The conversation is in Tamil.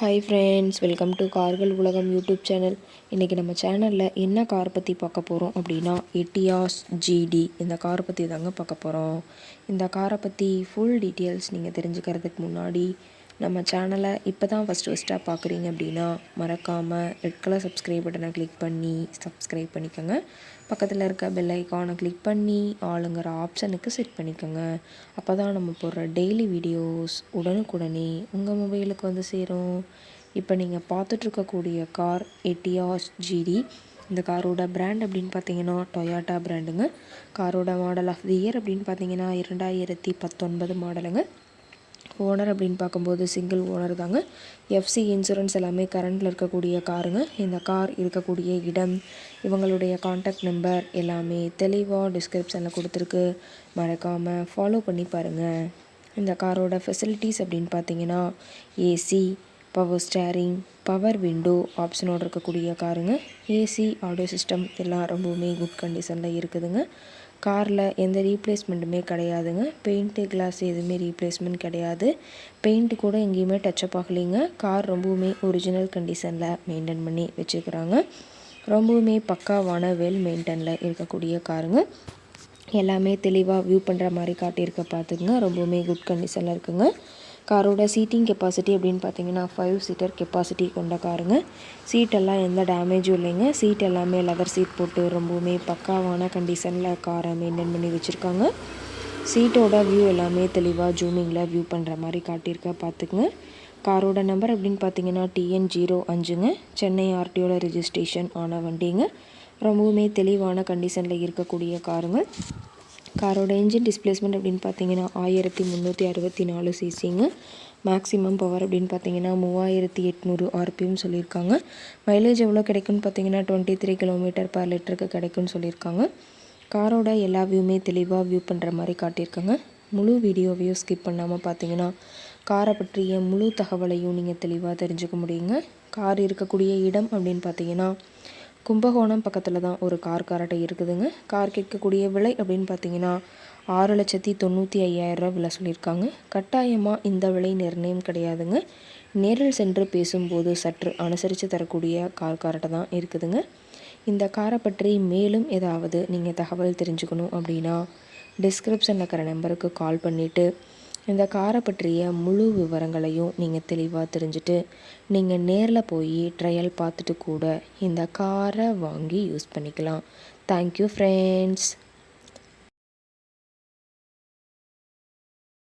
ஹாய் ஃப்ரெண்ட்ஸ் வெல்கம் டு கார்கள் உலகம் யூடியூப் சேனல் இன்றைக்கி நம்ம சேனலில் என்ன கார் பற்றி பார்க்க போகிறோம் அப்படின்னா எட்டியாஸ் ஜிடி இந்த காரை பற்றி தாங்க பார்க்க போகிறோம் இந்த காரை பற்றி ஃபுல் டீட்டெயில்ஸ் நீங்கள் தெரிஞ்சுக்கிறதுக்கு முன்னாடி நம்ம சேனலை இப்போ தான் ஃபஸ்ட்டு ஃபஸ்ட்டாக பார்க்குறீங்க அப்படின்னா மறக்காமல் ரெட் கலர் சப்ஸ்கிரைப் பட்டனை கிளிக் பண்ணி சப்ஸ்கிரைப் பண்ணிக்கோங்க. பக்கத்தில் இருக்க பெல் ஐக்கானை கிளிக் பண்ணி ஆளுங்கிற ஆப்ஷனுக்கு செட் பண்ணிக்கோங்க. அப்போ தான் நம்ம போடுற டெய்லி வீடியோஸ் உடனுக்குடனே உங்கள் மொபைலுக்கு வந்து சேரும். இப்போ நீங்கள் பார்த்துட்ருக்கக்கூடிய கார் எட்டியாஸ் ஜிடி இந்த காரோட பிராண்ட் அப்படின்னு பார்த்தீங்கன்னா டொயாட்டா பிராண்டுங்க காரோட மாடல் ஆஃப் தி இயர் அப்படின்னு பார்த்தீங்கன்னா இரண்டாயிரத்தி பத்தொன்பது மாடலுங்க ஓனர் அப்படின்னு பார்க்கும்போது சிங்கிள் ஓனர் தாங்க. எஃப்சி இன்சூரன்ஸ் எல்லாமே கரண்டில் இருக்கக்கூடிய காருங்க. இந்த கார் இருக்கக்கூடிய இடம் இவங்களுடைய காண்டாக்ட் நம்பர் எல்லாமே தெளிவாக டிஸ்கிரிப்ஷனில் கொடுத்துருக்கு. மறக்காமல் ஃபாலோ பண்ணி பாருங்கள் இந்த காரோட ஃபெசிலிட்டிஸ் அப்படின்னு பார்த்தீங்கன்னா AC power steering power window ஆப்ஷனோடு இருக்கக்கூடிய காருங்க. ஏசி ஆடியோ சிஸ்டம் எல்லாம் ரொம்பவுமே குட் கண்டிஷனில் இருக்குதுங்க. காரில் எந்த ரீப்ளேஸ்மெண்ட்டுமே கிடையாதுங்க. பெயிண்ட்டு கிளாஸ் எதுவுமே ரீப்ளேஸ்மெண்ட் கிடையாது. பெயிண்ட்டு கூட எங்கேயுமே டச்சப் ஆகலைங்க. கார் ரொம்பவுமே ஒரிஜினல் கண்டிஷனில் மெயின்டைன் பண்ணி வச்சுருக்குறாங்க. ரொம்பவுமே பக்காவான வெல் மெயின்டெனில் இருக்கக்கூடிய காருங்க. எல்லாமே தெளிவாக வியூ பண்ணுற மாதிரி காட்டியிருக்க பார்த்துக்குங்க. ரொம்பவுமே குட் கண்டிஷனில் இருக்குங்க. காரோட சீட்டிங் கெப்பாசிட்டி அப்படின்னு பார்த்தீங்கன்னா ஃபைவ் சீட்டர் கெப்பாசிட்டி கொண்ட காருங்க. சீட்டெல்லாம் எந்த டேமேஜும் இல்லைங்க. சீட் எல்லாமே லெதர் சீட் போட்டு ரொம்பவுமே பக்காவான கண்டிஷனில் காரை மெயின்டைன் பண்ணி வச்சுருக்காங்க. சீட்டோட வியூ எல்லாமே தெளிவாக ஜூமிங்கில் வியூ பண்ணுற மாதிரி காட்டியிருக்க பார்த்துக்குங்க. காரோட நம்பர் அப்படின்னு பார்த்தீங்கன்னா டிஎன் ஜீரோ அஞ்சுங்க. சென்னை ஆர்டியோட ரிஜிஸ்ட்ரேஷன் ஆன வண்டிங்க. ரொம்பவுமே தெளிவான கண்டிஷனில் இருக்கக்கூடிய காருங்க. காரோட இன்ஜின் டிஸ்பிளேஸ்மெண்ட் அப்படின்னு பார்த்தீங்கன்னா ஆயிரத்தி முந்நூற்றி அறுபத்தி நாலு சிசிங்க மேக்ஸிமம் பவர் அப்படின்னு பார்த்தீங்கன்னா மூவாயிரத்தி எட்நூறு ஆர்பிஎம் சொல்லியிருக்காங்க. மைலேஜ் எவ்வளோ கிடைக்கும்னு பார்த்தீங்கன்னா டுவெண்ட்டி த்ரீ கிலோமீட்டர் பர் லிட்டருக்கு கிடைக்குன்னு சொல்லியிருக்காங்க. காரோட எல்லா வியூமே தெளிவாக வியூ பண்ணுற மாதிரி காட்டியிருக்காங்க. முழு வீடியோவையும் ஸ்கிப் பண்ணாமல் பார்த்தீங்கன்னா காரை பற்றிய முழு தகவலையும் நீங்கள் தெளிவாக தெரிஞ்சுக்க முடியுங்க. கார் இருக்கக்கூடிய இடம் அப்படின்னு பார்த்தீங்கன்னா கும்பகோணம் பக்கத்தில் தான் ஒரு கார் காரட்டை இருக்குதுங்க. கார் கேட்கக்கூடிய விலை அப்படின்னு பார்த்தீங்கன்னா ஆறு லட்சத்தி தொண்ணூற்றி ஐயாயிரரூவா விலை சொல்லியிருக்காங்க. கட்டாயமாக இந்த விலை நிர்ணயம் கிடையாதுங்க. நேரில் சென்று பேசும்போது சற்று அனுசரித்து தரக்கூடிய கார் காரட்டை தான் இருக்குதுங்க. இந்த காரை பற்றி மேலும் ஏதாவது நீங்கள் தகவல் தெரிஞ்சுக்கணும் அப்படின்னா டிஸ்கிரிப்ஷனில் இருக்கிற நம்பருக்கு கால் பண்ணிவிட்டு இந்த காரை பற்றிய முழு விவரங்களையும் நீங்கள் தெளிவாக தெரிஞ்சுட்டு நீங்கள் நேரில் போய் ட்ரையல் பார்த்துட்டு கூட இந்த காரை வாங்கி யூஸ் பண்ணிக்கலாம். Thank you friends